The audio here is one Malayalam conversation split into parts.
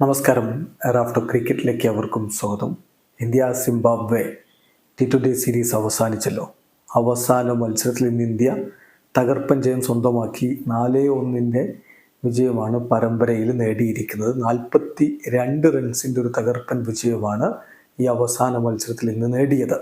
നമസ്കാരം. റാഫ്റ്റർ ക്രിക്കറ്റിലേക്ക് അവർക്കും സ്വാഗതം. India Zimbabwe T twenty series അവസാനിച്ചല്ലോ. അവസാന മത്സരത്തിൽ ഇന്ന് ഇന്ത്യ തകർപ്പൻ ജയം സ്വന്തമാക്കി നാല് ഒന്നിന്റെ വിജയമാണ് പരമ്പരയിൽ നേടിയിരിക്കുന്നത്. നാൽപ്പത്തി രണ്ട് റൺസിന്റെ ഒരു തകർപ്പൻ വിജയമാണ് ഈ അവസാന മത്സരത്തിൽ ഇന്ന് നേടിയത്.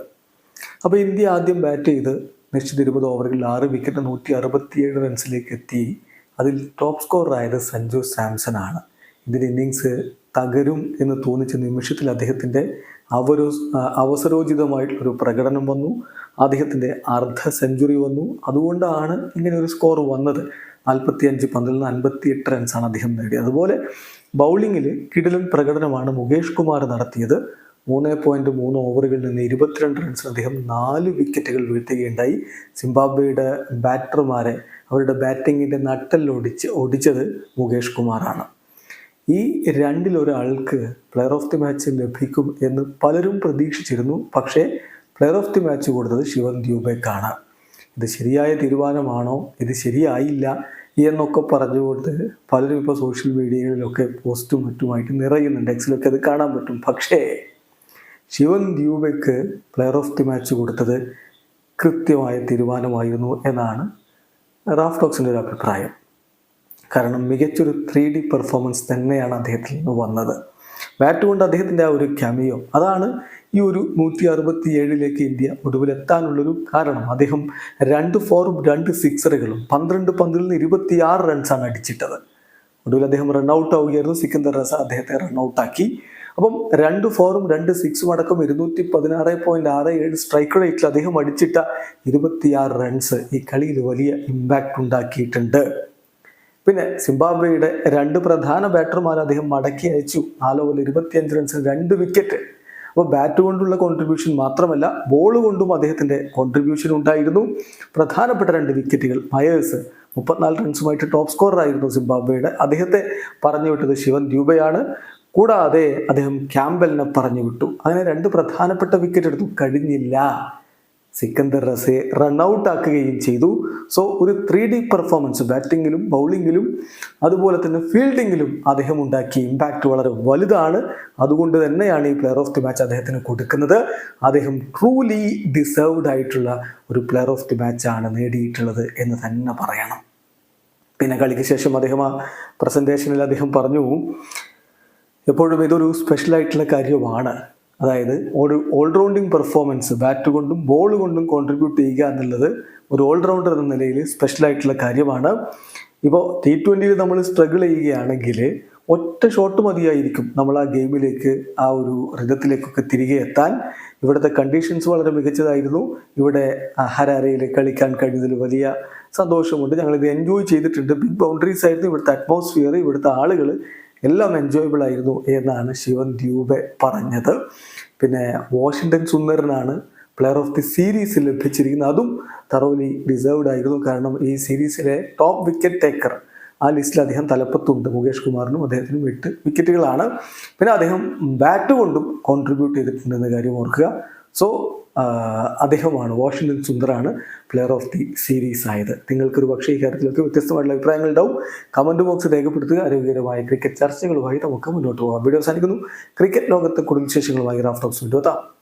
അപ്പോൾ ഇന്ത്യ ആദ്യം ബാറ്റ് ചെയ്ത് നിശ്ചിത ഇരുപത് ഓവറുകളിൽ ആറ് വിക്കറ്റ് നൂറ്റി അറുപത്തിയേഴ് റൺസിലേക്ക് എത്തി. അതിൽ ടോപ്പ് സ്കോറായത് സഞ്ജു സാംസൺ ആണ് ഇതിന്റെ ഇന്നിങ്സ് തകരും എന്ന് തോന്നിച്ച നിമിഷത്തിൽ അദ്ദേഹത്തിന്റെ അവരോ അവസരോചിതമായിട്ടുള്ളൊരു പ്രകടനം വന്നു. അദ്ദേഹത്തിന്റെ അർദ്ധ സെഞ്ചുറി വന്നു. അതുകൊണ്ടാണ് ഇങ്ങനെ ഒരു സ്കോർ വന്നത്. നാൽപ്പത്തി അഞ്ച് പന്തിൽ നിന്ന് അൻപത്തി എട്ട് റൺസാണ് അദ്ദേഹം നേടിയത്. അതുപോലെ ബൗളിങ്ങിൽ കിടിലൻ പ്രകടനമാണ് മുകേഷ് കുമാർ നടത്തിയത്. മൂന്ന് പോയിന്റ് മൂന്ന് ഓവറുകളിൽ നിന്ന് ഇരുപത്തിരണ്ട് റൺസിന് അദ്ദേഹം നാല് വിക്കറ്റുകൾ വീഴ്ത്തുകയുണ്ടായി. സിംബാബ്വേയുടെ ബാറ്റർമാരെ അവരുടെ ബാറ്റിങ്ങിന്റെ നട്ടലിൽ ഒടിച്ച് ഒടിച്ചത് മുകേഷ് കുമാറാണ്. ഈ രണ്ടിലൊരാൾക്ക് പ്ലെയർ ഓഫ് ദി മാച്ച് ലഭിക്കും എന്ന് പലരും പ്രതീക്ഷിച്ചിരുന്നു. പക്ഷേ പ്ലെയർ ഓഫ് ദി മാച്ച് കൊടുത്തത് ശിവൻ ദ്യൂബയ്ക്കാണ്. ഇത് ശരിയായ തീരുമാനമാണോ? ഇത് ശരിയായില്ല എന്നൊക്കെ പറഞ്ഞുകൊണ്ട് പലരും ഇപ്പോൾ സോഷ്യൽ മീഡിയകളിലൊക്കെ പോസ്റ്റും മറ്റുമായിട്ട് നിറയുന്നുണ്ട്. എക്സിലൊക്കെ അത് കാണാൻ പറ്റും. പക്ഷേ ശിവൻ ദ്യൂബയ്ക്ക് പ്ലെയർ ഓഫ് ദി മാച്ച് കൊടുത്തത് കൃത്യമായ തീരുമാനമായിരുന്നു എന്നാണ് റാഫ് ടോക്സിന്റെ ഒരു അഭിപ്രായം. കാരണം മികച്ചൊരു ത്രീ ഡി പെർഫോമൻസ് തന്നെയാണ് അദ്ദേഹത്തിൽ നിന്ന് വന്നത്. ബാറ്റ് കൊണ്ട് അദ്ദേഹത്തിന്റെ ആ ഒരു ക്യാമിയോ അതാണ് ഈ ഒരു നൂറ്റി അറുപത്തി ഏഴിലേക്ക് ഇന്ത്യ ഒടുവിലെത്താനുള്ളൊരു കാരണം. അദ്ദേഹം രണ്ട് ഫോറും രണ്ട് സിക്സറുകളും പന്ത്രണ്ട് പന്തിൽ നിന്ന് ഇരുപത്തിയാറ് റൺസാണ് അടിച്ചിട്ടത്. ഒടുവിൽ അദ്ദേഹം റൺ ഔട്ട് ആവുകയായിരുന്നു. സിക്കന്ദർ റസ അദ്ദേഹത്തെ റൺ റൺഔട്ടാക്കി അപ്പം രണ്ട് ഫോറും രണ്ട് സിക്സും അടക്കം ഇരുന്നൂറ്റി പതിനാറ് പോയിന്റ് ആറ് ഏഴ് സ്ട്രൈക്ക് റേറ്റിൽ അദ്ദേഹം അടിച്ചിട്ട ഇരുപത്തിയാറ് റൺസ് ഈ കളിയിൽ വലിയ ഇമ്പാക്റ്റ് ഉണ്ടാക്കിയിട്ടുണ്ട്. പിന്നെ സിംബാബ്വെയുടെ രണ്ട് പ്രധാന ബാറ്റർമാർ അദ്ദേഹം മടക്കി അയച്ചു. നാല് ഓവർ ഇരുപത്തിയഞ്ച് റൺസിന് രണ്ട് വിക്കറ്റ് അപ്പോൾ ബാറ്റ് കൊണ്ടുള്ള കോൺട്രിബ്യൂഷൻ മാത്രമല്ല ബോൾ കൊണ്ടും അദ്ദേഹത്തിന്റെ കോൺട്രിബ്യൂഷൻ ഉണ്ടായിരുന്നു. പ്രധാനപ്പെട്ട രണ്ട് വിക്കറ്റുകൾ മയേഴ്സ് മുപ്പത്തിനാല് റൺസുമായിട്ട് ടോപ്പ് സ്കോററായിരുന്നു സിംബാബ്വെയുടെ. അദ്ദേഹത്തെ പറഞ്ഞു വിട്ടത് ശിവൻ ദ്യൂബയാണ്. കൂടാതെ അദ്ദേഹം ക്യാമ്പലിനെ പറഞ്ഞു വിട്ടു. അങ്ങനെ രണ്ട് പ്രധാനപ്പെട്ട വിക്കറ്റ് എടുത്തു. കഴിഞ്ഞില്ല. സിക്കന്ദർ റൺ റൺഔട്ട് ആക്കുകയും ചെയ്തു. സോ ഒരു ത്രീ ഡി പെർഫോമൻസ് ബാറ്റിങ്ങിലും ബൗളിങ്ങിലും അതുപോലെ തന്നെ ഫീൽഡിങ്ങിലും അദ്ദേഹം ഉണ്ടാക്കിയ ഇമ്പാക്റ്റ് വളരെ വലുതാണ്. അതുകൊണ്ട് തന്നെയാണ് ഈ പ്ലെയർ ഓഫ് ദി മാച്ച് അദ്ദേഹത്തിന് കൊടുക്കുന്നത്. അദ്ദേഹം ട്രൂലി ഡിസേർവ്ഡ് ആയിട്ടുള്ള ഒരു പ്ലെയർ ഓഫ് ദി മാച്ചാണ് നേടിയിട്ടുള്ളത് എന്ന് തന്നെ പറയണം. പിന്നെ കളിക്ക് ശേഷം അദ്ദേഹം ആ പ്രസന്റേഷനിൽ അദ്ദേഹം പറഞ്ഞു എപ്പോഴും ഇതൊരു സ്പെഷ്യലായിട്ടുള്ള കാര്യമാണ്. അതായത് ഒരു ഓൾറൗണ്ടിങ് പെർഫോമൻസ് ബാറ്റ് കൊണ്ടും ബോൾ കൊണ്ടും കോൺട്രിബ്യൂട്ട് ചെയ്യുക എന്നുള്ളത് ഒരു ഓൾറൗണ്ടർ എന്ന നിലയിൽ സ്പെഷ്യലായിട്ടുള്ള കാര്യമാണ്. ഇപ്പോൾ ടി ട്വന്റിയിൽ നമ്മൾ സ്ട്രഗിൾ ചെയ്യുകയാണെങ്കിൽ ഒറ്റ ഷോട്ട് മതിയായിരിക്കും നമ്മൾ ആ ഗെയിമിലേക്ക് ആ ഒരു റിതത്തിലേക്കൊക്കെ തിരികെ എത്താൻ. ഇവിടുത്തെ കണ്ടീഷൻസ് വളരെ മികച്ചതായിരുന്നു. ഇവിടെ ഹരാരയിൽ കളിക്കാൻ കഴിഞ്ഞതിൽ വലിയ സന്തോഷമുണ്ട്. ഞങ്ങളിത് എൻജോയ് ചെയ്തിട്ടുണ്ട്. ബിഗ് ബൗണ്ടറീസ് ആയിരുന്നു ഇവിടുത്തെ അറ്റ്മോസ്ഫിയർ ഇവിടുത്തെ ആളുകൾ എല്ലാം എൻജോയബിൾ ആയിരുന്നു എന്നാണ് ശിവൻ ദ്യൂബെ പറഞ്ഞത്. പിന്നെ വാഷിങ്ടൺ സുന്ദരനാണ് പ്ലെയർ ഓഫ് ദി സീരീസ് ലഭിച്ചിരിക്കുന്നത്. അതും തറോലി ഡിസേർവ്ഡ് ആയിരുന്നു. കാരണം ഈ സീരീസിലെ ടോപ്പ് വിക്കറ്റ് ടേക്കർ ആ ലിസ്റ്റിൽ അദ്ദേഹം തലപ്പത്തുണ്ട്. മുകേഷ് കുമാറിനും അദ്ദേഹത്തിനും എട്ട് വിക്കറ്റുകളാണ് പിന്നെ അദ്ദേഹം ബാറ്റ് കൊണ്ടും കോൺട്രിബ്യൂട്ട് ചെയ്തിട്ടുണ്ടെന്ന കാര്യം ഓർക്കുക. സോ അദ്ദേഹമാണ് വാഷിംഗ്ടൺ സുന്ദറാണ് പ്ലെയർ ഓഫ് ദി സീരീസ് ആയത്. നിങ്ങൾക്കൊരു പക്ഷേ ഈ കാര്യത്തിലൊക്കെ വ്യത്യസ്തമായിട്ടുള്ള അഭിപ്രായങ്ങൾ ഉണ്ടാവും കമന്റ് ബോക്സ് രേഖപ്പെടുത്തുക. ആരോഗ്യകരമായ ക്രിക്കറ്റ് ചർച്ചകളുമായി നമുക്ക് മുന്നോട്ട് പോകാം. വീഡിയോ അവസാനിക്കുന്നു. ക്രിക്കറ്റ് ലോകത്തെ കുടുംബശേഷങ്ങളുമായി വിശേഷങ്ങളുമായി റാഫ് ടോക്സ് കൊണ്ടുവെത്താം